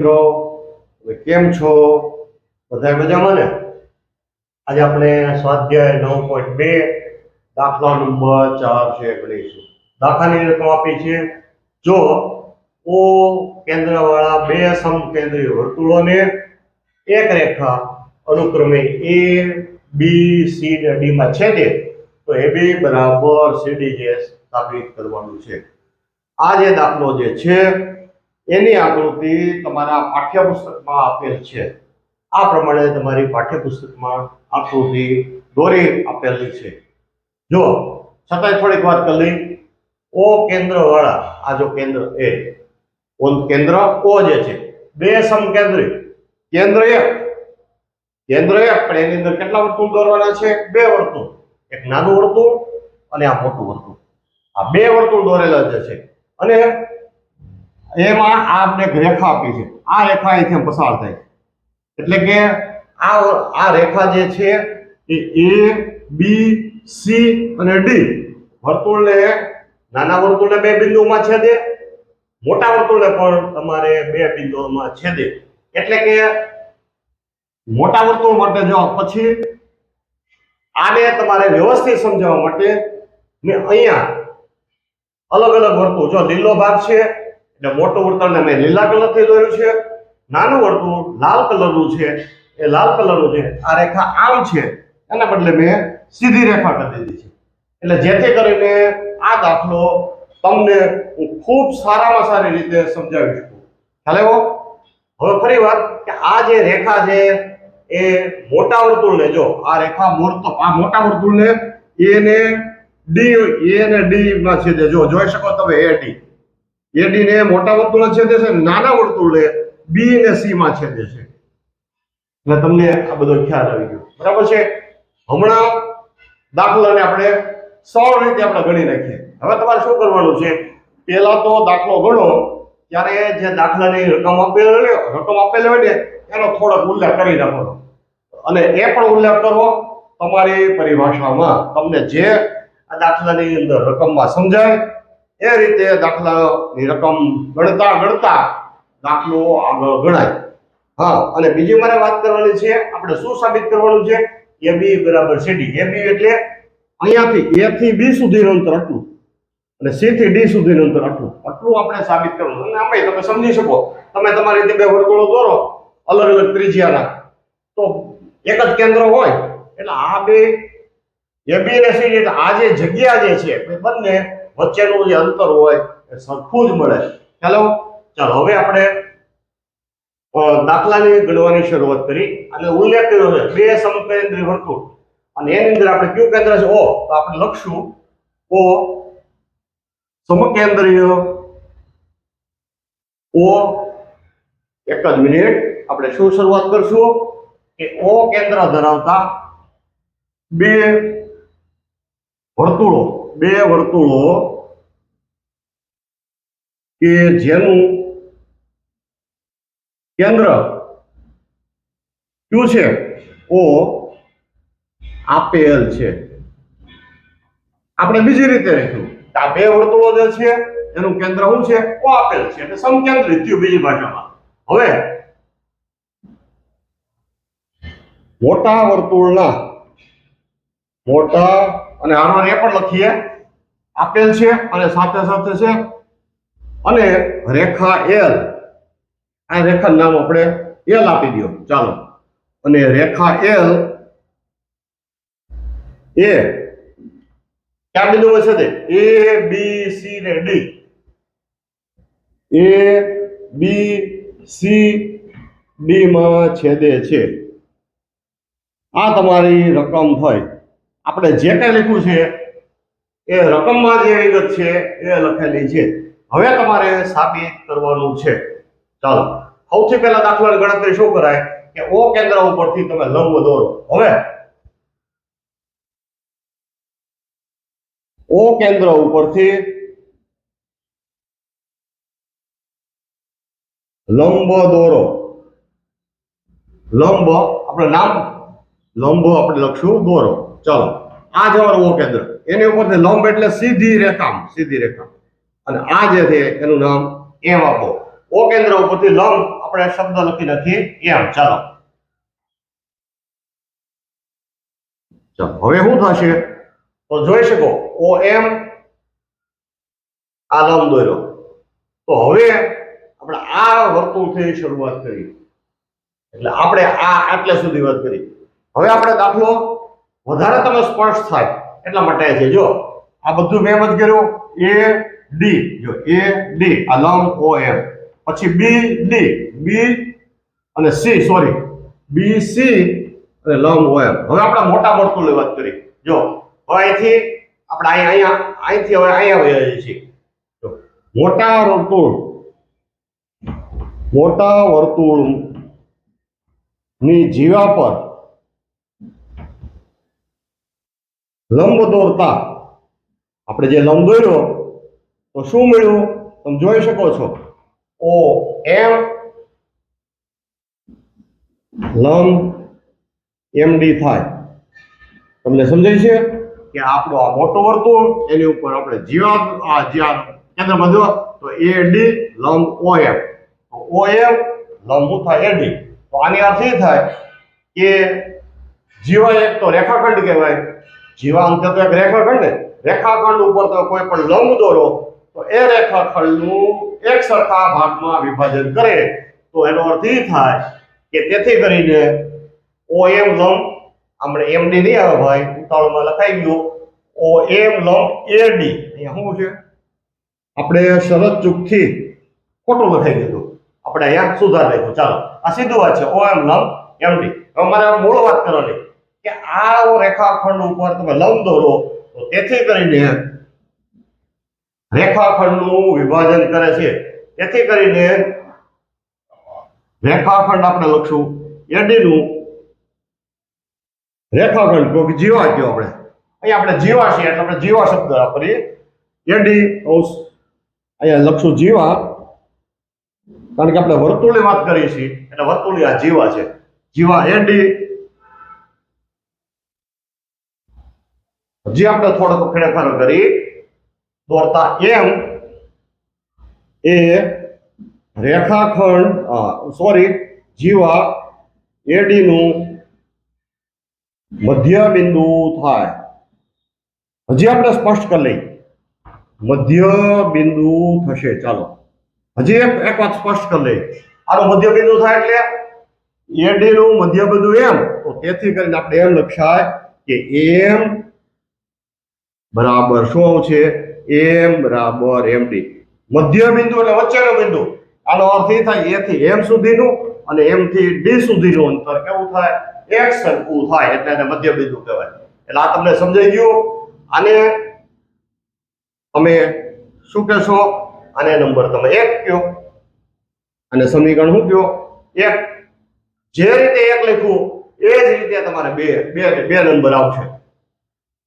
મિત્રો કેમ છો? બધા મજામાં ને? આજે આપણે સ્વાધ્યાય નવ પોઈન્ટ બે, દાખલા નંબર ચાર છે ગણીશું દાખલાની રકમ આપી છે, જો ઓ કેન્દ્રવાળા બે સમકેન્દ્રીય વર્તુળોને એક રેખા અનુક્રમે એ, બી, સી ને ડી માં છેદે, તો એ બી બરાબર સીડી જે સ્થાપિત કરવાનું છે. આ જે દાખલો જે છે એની આકૃતિ તમારા પાઠ્યપુસ્તકમાં આપેલ છે. આ પ્રમાણે તમારી પાઠ્યપુસ્તકમાં આકૃતિ દોરી આપેલી છે. જો છતાંય થોડીક વાત કરી ઓ કેન્દ્રવાળા, આ જો કેન્દ્ર એ, ઓ કેન્દ્ર, ઓ જે છે, બે સમકેન્દ્રી કેન્દ્ર એક કેન્દ્ર એક, પણ એની અંદર કેટલા વર્તુળ દોરવાના છે? બે વર્તુળ. એક નાનું વર્તુળ અને આ મોટું વર્તુળ. આ બે વર્તુળ દોરેલા જે છે. અને એમાં આ એક રેખા આપી છે. આ રેખા અહીંથી પસાર થાય એટલે કે આ આ રેખા જે છે એ એ બી સી અને ડી વર્તુળને નાના વર્તુળને બે બિંદુઓમાં છેદે, મોટા વર્તુળને પણ તમારે બે બિંદુઓમાં છેદે. એટલે કે મોટા વર્તુળ માટે જો પછી આને તમારે વ્યવસ્થિત સમજાવવા માટે મેં અહીંયા અલગ અલગ વર્તુળ, જો લીલો ભાગ છે એટલે મોટું વર્તુળને મેં લીલા કલરથી દોર્યું છે, નાનું વર્તુળ લાલ કલરનું છે, એ લાલ કલરનું છે આ રેખા આમ છે, એના બદલે મેં સીધી રેખા કરી દીધી છે. એટલે જેથી કરીને આ દાખલો તમને હું ખૂબ સારામાં સારી રીતે સમજાવી શકું. ખ્યાલ આવ્યો? હવે ફરી વાર કે આ જે રેખા છે, એ મોટા વર્તુળને જો, આ રેખા મોટો આ મોટા વર્તુળને એને ડી, એ ને ડી માં છેદે જો, જોઈ શકો તમે, એ ડી. એ ડી ને મોટા વર્તુળ છેદે છે, નાના વર્તુળે બી ને સી માં છેદે છે. એટલે તમને આ બધો ખ્યાલ આવી ગયો. બરાબર છે? હમણાં દાખલાને આપણે સરળ રીતે આપણે ગણી નાખીએ. હવે તમારે શું કરવાનું છે? પહેલા તો દાખલો ગણો, ત્યારે જે દાખલાની રકમ આપેલી રકમ આપેલી હોય ને, એનો થોડોક ઉલ્લેખ કરી નાખવાનો. અને એ પણ ઉલ્લેખ કરવો, તમારી પરિભાષામાં તમને જે આ દાખલાની અંદર રકમમાં સમજાય એ રીતે દાખલાની રકમ ગણતા ગણતા દાખલો આગળ ગણાય. હા, અને બીજી મારે વાત કરવાની છે, આપણે શું સાબિત કરવાનું છે? એ બી બરાબર સીડી એ બી એટલે અહીંયાથી એ થી બી સુધીનું અંતર આટલું. અને સી થી ડી સુધીનું અંતર આટલું. આટલું આપણે સાબિત કરવાનું. અને આમાં તમે સમજી શકો, તમે તમારી રીતે બે વર્તુળો દોરો, અલગ અલગ ત્રિજ્યાના તો એક જ કેન્દ્ર હોય, એટલે આ બે, એ બી અને સી આ જે જગ્યા જે છે બંને વચ્ચેનું જે અંતર હોય એ સરખું જ મળે. ચાલો ચાલો, હવે આપણે દાખલાને ગણવાની શરૂઆત કરી. અને ઉલ્લેખ કર્યો છે, બે સમકેન્દ્રી વર્તુળ. અને એની અંદર આપણે કયું કેન્દ્ર છે? ઓ, તો આપણે લખશું ઓ સમકેન્દ્રીય. ઓ, એક જ મિનિટ. આપણે શું શરૂઆત કરશું? કે ઓ કેન્દ્ર ધરાવતા બે વર્તુળો. બે વર્તુળો કે જેનું કેન્દ્ર કયું છે? ઓ આપેલ છે. આપણે બીજી રીતે લખ્યું. આ બે વર્તુળો જે છે, એનું કેન્દ્ર શું છે? ઓ આપેલ છે. એટલે સમકેન્દ્રિત થયું બીજી ભાષામાં. હવે મોટા વર્તુળના, મોટા અને એ પણ લખીએ. આપેલ છે અને સાથે સાથે છે. અને રેખા એલ આ રેખા નામ આપણે એલ આપી દો. ચાલો. અને રેખા એલ એ ક્યાં હોય છે તે? એ બી સી ને D A B C D માં છેદે છે. આ તમારી રકમ થઈ આપણે જે કંઈ લખ્યું છે, એ રકમમાં જે વિગત છે, એ લખેલી છે. હવે તમારે સાબિત કરવાનું છે. ચાલો, સૌથી પહેલા દાખલાની ગણતરી શું કરાય? કે ઓ કેન્દ્ર ઉપરથી તમે લંબ દોરો. હવે, ઓ કેન્દ્ર ઉપરથી લંબ દોરો. લંબ, આપણે નામ લંબ આપણે લખશું, દોરો. ચાલો. આ જવાનું ઓ કેન્દ્ર. એની ઉપરથી લંબ એટલે સીધી રેખા સીધી રેખા અને આ જે છે એનું નામ એમ આપો ઓ કેન્દ્ર ઉપરથી લંબ, આપણે શબ્દ લખી નાખીએ. એમ, ચાલો. ચાલો, હવે શું થશે? તો જોઈ શકો, ઓ એમ, આ લંબ દોર્યો. તો હવે આપણે આ વર્તુળથી શરૂઆત કરી. એટલે આપણે આ આટલે સુધી વાત કરી. હવે આપણે દાખલો વધારે તમે સ્પષ્ટ થાય એટલા માટે છે, જો. આ બધું મેં જ કર્યું એ ડી જો એ ડી આ લંબ ઓ એમ પછી બી ડી બી અને સી સોરી બી સી અને લંગ ઓ એમ હવે આપણે મોટા વર્તુળની વાત કરી. જો, હવે અહીંથી આપણે અહીંયા અહીંયા, અહીંથી હવે અહીંયા વહી છીએ. જો, મોટા વર્તુળ મોટા વર્તુળની જીવા પર લંબ દોરતા આપણે જે લંબ દોર્યો તો શું મળ્યું? તમે જોઈ શકો છો. ઓ એમ. લંબ એમ ડી થાય. તમને સમજાય છે? કે આપણો આ મોટો વર્તુળ, એની ઉપર આપણે જીવા આ જ્યાં કેન્દ્ર બાંધ્યો તો એ ડી લંબ ઓ એમ ઓ એમ લંબ થાય થાય? એડી તો આની અર્થ એ થાય કે જીવા એક તો રેખાખંડ કહેવાય જીવા અંતે તો એક રેખાખંડ ને રેખાખંડ ઉપર તો કોઈ પણ લંબ દોરો તો એ રેખાખંડનું એક સરખા ભાગમાં વિભાજન કરે. તો એનો અર્થ એ થાય કે તેથી કરીને ઓ એમ લંબ, આપણે એમડી નહીં આવે ભાઈ, ઉતાવળમાં લખાઈ ગયું. ઓ એમ લંબ ડી અહીંયા શું છે? આપણે શરત ચૂકથી ખોટું લખાઈ દીધું. આપણે અહીંયા સુધાર નાખ્યું ચાલો, આ સીધું વાત છે. ઓ એમ લંબ એમ ડી. હવે મારે મૂળ વાત કરવાની. કે આ રેખાખંડ ઉપર તમે લંબ દોરો, તો તેથી કરીને રેખાખંડનું વિભાજન કરે છે. તેથી કરીને રેખાખંડ આપણે લખશું. એડીનું રેખાખંડ તો જીવા કયો આપણે. અહીંયા આપણે જીવા છીએ, એટલે આપણે જીવા શબ્દ વાપરીએ. એડી અંશ અહીંયા લખશું જીવા, કારણ કે આપણે વર્તુળની વાત કરીએ છીએ. એટલે વર્તુળ આ જીવા છે. જીવા, એડી હજી આપણે થોડોક ફેરફાર કરી, દોરતા એમ એ રેખાખંડ સોરી જીવા, એડી નું મધ્ય બિંદુ થાય. હજી આપણે સ્પષ્ટ કરી લઈ મધ્ય બિંદુ થશે. ચાલો. હજી એક એક વાત સ્પષ્ટ કરી લઈ આનું મધ્ય બિંદુ થાય એટલે એડી નું મધ્ય બિંદુ એમ. તો તેથી કરીને આપણે એમ લખાય કે એમ બરાબર શું છે? એમ બરાબર એમડી મધ્ય બિંદુ એટલે વચ્ચેનો બિંદુ. આનો અર્થ એ થાય એ થી એમ સુધીનું અને એમ થી ડી સુધીનું અંતર કેવું થાય? એક સરખું થાય એટલે એને મધ્ય બિંદુ કહેવાય. એટલે આ તમને સમજાઈ ગયું? આને તમે શું કહેશો? આને નંબર તમે એક કયો અને સમીકરણ શું કયો એક. જે રીતે એક લખ્યું એ જ રીતે તમારે બે બે બે નંબર આવશે.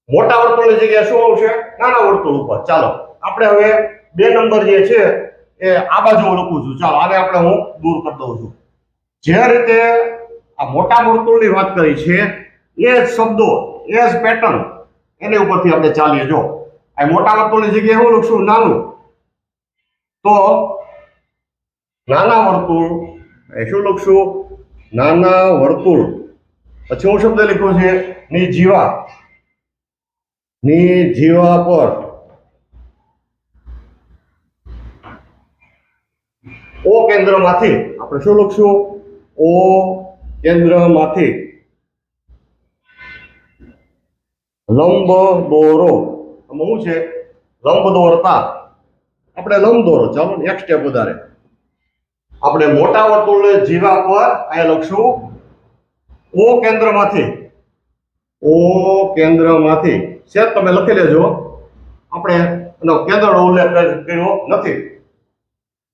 મોટા વર્તુળની જગ્યાએ શું આવશે? નાના વર્તુળ ઉપર. ચાલો, આપણે હવે બે નંબર જે છે એ આ બાજુ હું લખું છું. ચાલો, આને આપણે હું દૂર કરી દઉં છું. જે રીતે આ મોટા વર્તુળની વાત કરી છે, એ જ શબ્દો, એ જ પેટર્ન એની ઉપરથી આપણે ચાલીએ. જો, આ મોટા વર્તુળની જગ્યાએ હું લખશું નાનું. તો નાના વર્તુળ, એ શું લખશું? નાના વર્તુળ. પછી હું શબ્દ લખ્યો છે ની જીવા ની જીવા પર. ઓ કેન્દ્રમાંથી, આપણે શું લખશું? ઓ કેન્દ્રમાંથી. લંબ દોરો. શું છે? લંબ દોરતા. આપણે લંબ દોરો, ચાલો ને, એક સ્ટેપ વધારે. આપણે મોટા વર્તુળને જીવા પર, અહીંયા લખશું. ઓ કેન્દ્રમાંથી. ઓ કેન્દ્રમાંથી. સેટ તમે લખી લેજો. આપણે એનો કેન્દ્રનો ઉલ્લેખ કર્યો નથી.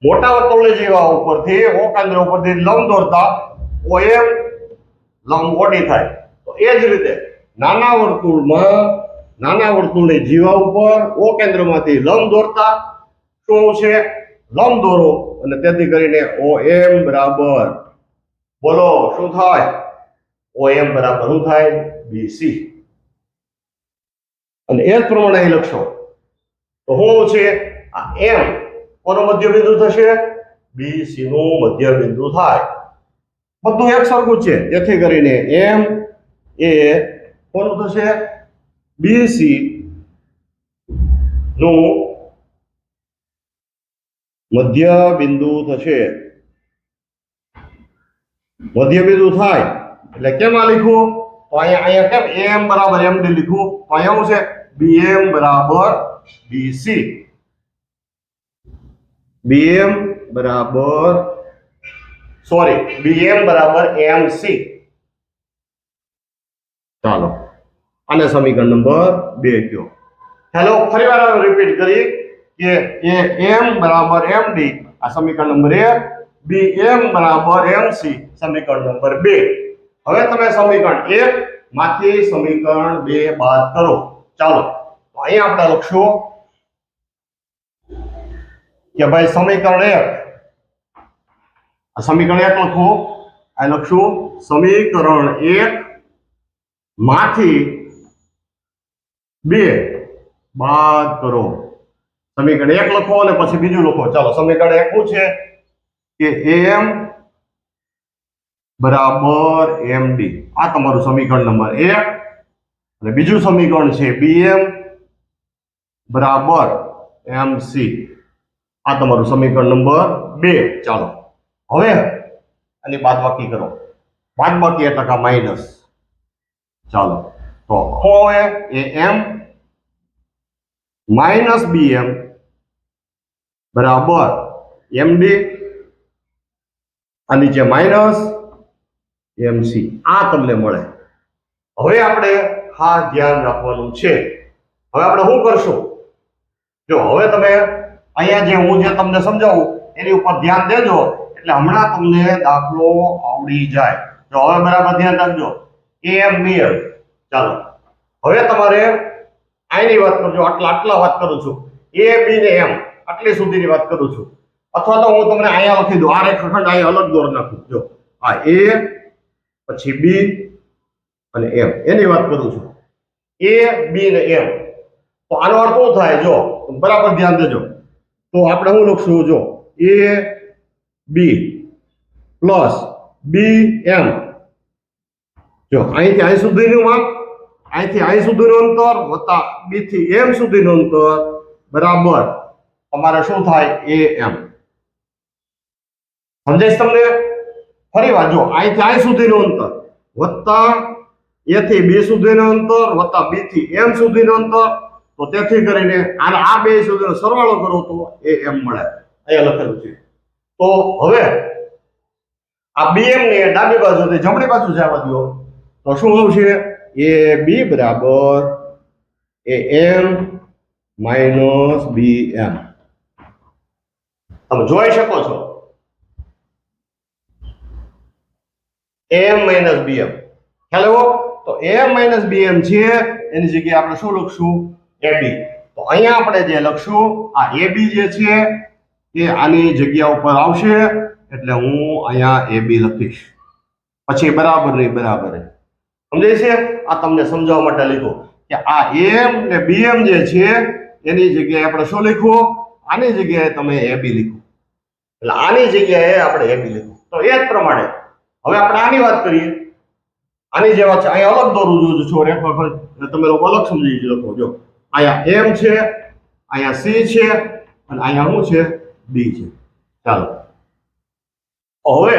મોટા વર્તુળની જીવા ઉપરથી, ઓ કેન્દ્ર ઉપરથી લંબ દોરતા ઓ એમ લંબ ઓડી થાય. તો એ જ રીતે નાના વર્તુળમાં, નાના વર્તુળની જીવા ઉપર, ઓ કેન્દ્રમાંથી લંબ દોરતા શું છે? લંબ દોરો અને તેથી કરીને ઓ એમ બરાબર. બોલો, શું થાય? ઓ એમ બરાબર શું થાય? બીસી અને એ જ પ્રમાણે અહીં લખશો. તો શું છે આ એમ કોનો મધ્ય બિંદુ થશે? બી સી નું મધ્ય બિંદુ થાય. બધું એક સરખું છે. જેથી કરીને એમ એ કોનું થશે? બી સી નું મધ્ય બિંદુ થશે. મધ્ય બિંદુ થાય. એટલે કેમ આ લીખું તો અહીંયા અહીંયા કેમ? એમ બરાબર, એમ ડી લીધું. તો અહીંયા શું છે? બીએમ બરાબર બીસી બીએમ બરાબર સોરી, બીએમ બરાબર એમસી. ચાલો. અને સમીકરણ નંબર બે કયો. હેલો, ફરીવાર રિપીટ કરી કે એ એમ બરાબર એમ ડી આ સમીકરણ નંબર એક બી એમ બરાબર એમ સી સમીકરણ નંબર બે. હવે તમે સમીકરણ એક માંથી સમીકરણ બે બાદ કરો. ચાલો, તો અહીં આપણે લખશું કે ભાઈ સમીકરણ એક સમીકરણ એક લખો. આ લખશું, સમીકરણ એક માંથી બે બાદ કરો. સમીકરણ એક લખો અને પછી બીજું લખો. ચાલો, સમીકરણ એક શું છે? કે એમ બરાબર એમ ડી આ તમારું સમીકરણ નંબર એક. અને બીજું સમીકરણ છે બીએમ બરાબર એમ સી આ તમારું સમીકરણ નંબર બે. ચાલો. હવે આની બાદબાકી કરો. બાદબાકી એટલે કે માઇનસ ચાલો. તો હવે એ એમ માઇનસ બીએમ બરાબર એમડી આ નીચે માઇનસ એમસી આ તમને મળે. હવે આપણે હા ધ્યાન રાખવાનું છે. હવે આપણે શું કરશું? જો હવે તમે અહીંયા જે હું જે તમને સમજાવું, એની ઉપર ધ્યાન દેજો, એટલે હમણાં તમને દાખલો આવડી જાય. જો હવે બરાબર ધ્યાન રાખજો. એમ બીએમ ચાલો. હવે તમારે આની વાત કરજો આટલા આટલા વાત કરું છું. એ બી ને એમ આટલી સુધીની વાત કરું છું. અથવા તો હું તમને અહીંયા લખી દઉં. આ રેખાખંડ અહીંયા અલગ દોર નાખું. જો. આ એ પછી બી અને એમ. એની વાત કરું છું. એ, બી ને એમ. તો આનો અર્થ શું થાય? જો બરાબર ધ્યાન દેજો. તો આપણે શું લખશું? જો, એ, બી પ્લસ બી એમ. જો, અહીંથી અહીં સુધીનું માપ, અહીંથી અહીં સુધીનું અંતર વત્તા બી થી એમ સુધીનું અંતર બરાબર. તમારે શું થાય? એ એમ. સમજાય તમને? ફરી વાર જો અહીંથી અહીં અંતર. વત્તા એ થી બી સુધીનું અંતર, વત્તા બી થી એમ સુધીનું અંતર. તો તેથી કરીને આને આ બે સુધીનો સરવાળો કરો તો એ એમ મળે. અહીંયા લખેલું છે. તો હવે આ બીએમ ને ડાબી બાજુથી જમણી બાજુ જવા દો. તો શું આવશે એ બી બરાબર એ એમ માઇનસ બી એમ. તમે જોઈ શકો છો. એમ માઇનસ બીએમ ખ્યાલ આવ્યો તો એમ માઇનસ બી એમ છે. એની જગ્યાએ આપણે શું લખશું? એબી તો અહીંયા આપણે જે લખશું, આ એબી જે છે, એ આની જગ્યા ઉપર આવશે. એટલે હું અહીંયા એબી લખીશ. પછી બરાબર નહીં બરાબર. સમજાય છે? આ તમને સમજાવવા માટે લીધું. કે આ એમ ને બીએમ જે છે, એની જગ્યાએ આપણે શું લખવું? આની જગ્યાએ તમે એબી લીખો. એટલે આની જગ્યાએ આપણે એ બી લીધું તો એ જ પ્રમાણે હવે આપણે આની વાત કરીએ. આની જે વાત છે. અહીંયા અલગ દોરું જોજો છો એટલે તમે લોકો અલગ સમજી લખો, જો. અહીંયા એમ છે, અહીંયા સી છે, અને અહીંયા શું છે બી છે. ચાલો. હવે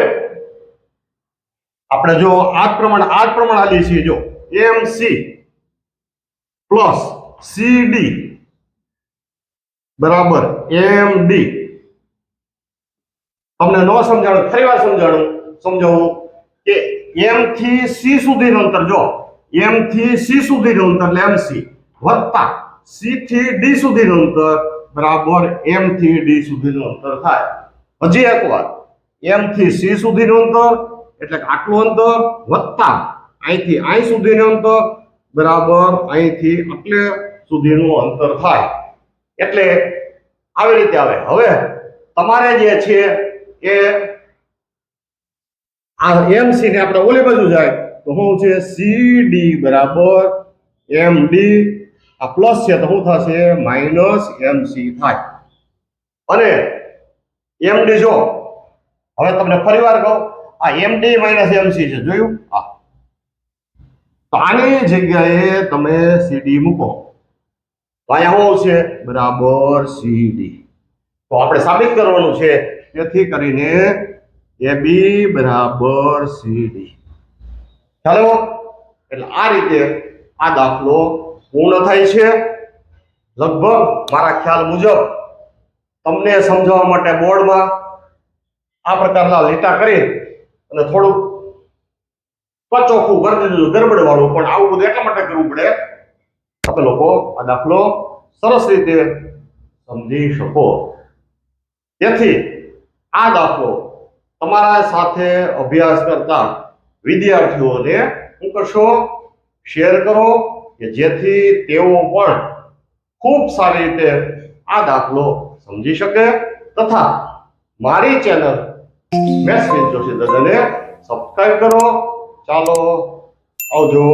આપણે જો આ પ્રમાણે આ પ્રમાણે આલીએ છીએ, જો. M, C plus C, D. બરાબર. M, D. તમને ન સમજાણું ફરી વાર સમજાણું. સમજાવું કે એમ થી સી સુધીનું અંતર જો એમ થી સી સુધીનું અંતર એટલે એમસી વત્તા સી થી ડી સુધીનું અંતર બરાબર એમ થી ડી સુધીનું અંતર થાય. હજી એક વાત એમ થી સી સુધીનું અંતર એટલે આટલું અંતર વત્તા અહીંથી અહીં સુધીનું અંતર બરાબર અહીંથી આટલે સુધીનું અંતર થાય. એટલે આવી રીતે આવે. હવે તમારે જે છે એ આ એમસી ને આપણે ઓલી બાજુ જાય, તો શું છે? સી ડી બરાબર. એમ ડી આ પ્લસ છે, તો શું થશે? માઇનસ એમસી થાય. અને એમ ડી જો, હવે તમને ફરીવાર કહું, આ એમડી માઇનસ એમસી છે, જોયું? આ તો આની જગ્યાએ તમે સીડી મૂકો. તો અહીંયા શું છે બરાબર સીડી તો આપણે સાબિત કરવાનું છે, જેથી કરીને એ બી બરાબર સીડી ચાલો, એટલે આ રીતે આ દાખલો પૂર્ણ થાય છે. લગભગ મારા ખ્યાલ મુજબ તમને સમજાવવા માટે બોર્ડમાં આ પ્રકારના લીટા કરી અને થોડુંક કચોખું કરી દીધું ગરબડ વાળું પણ આવું બધું એટલા માટે કરવું પડે. તમે લોકો આ દાખલો સરસ રીતે સમજી શકો. તેથી આ દાખલો તમારા સાથે અભ્યાસ કરતા વિદ્યાર્થીઓને શું કરશો શેર કરો કે જેથી તેઓ પણ ખૂબ સારી રીતે આ દાખલો સમજી શકે તથા મારી ચેનલ મેથ્સ વિથ જોશી દાદાને સબસ્ક્રાઈબ કરો. ચાલો આવજો.